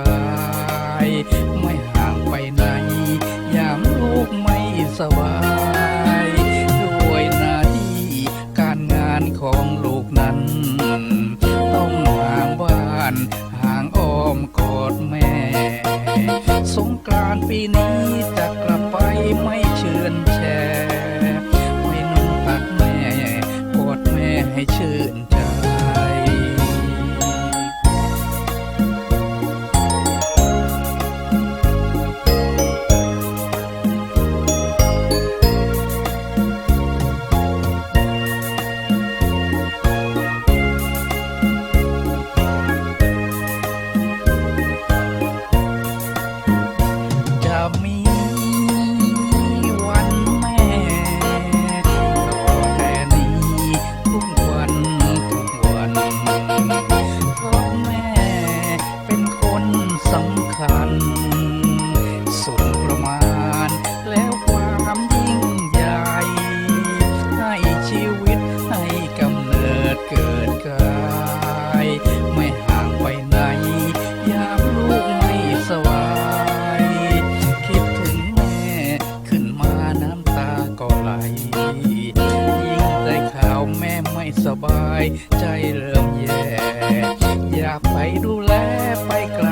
ายไม่ห่างไปไหนยามลูกไม่สบายด้วยหน้าที่การงานของลูกนั้น ต้องห่างบ้านห่างอ้อมกอดแม่ สงกรานปีนี้จะกลับไปไม่เชิญแชร์ไม่นุ่งตักแม่กอดแม่ให้ชื่นใจ เมแย่อยากไปดูแลไปไกล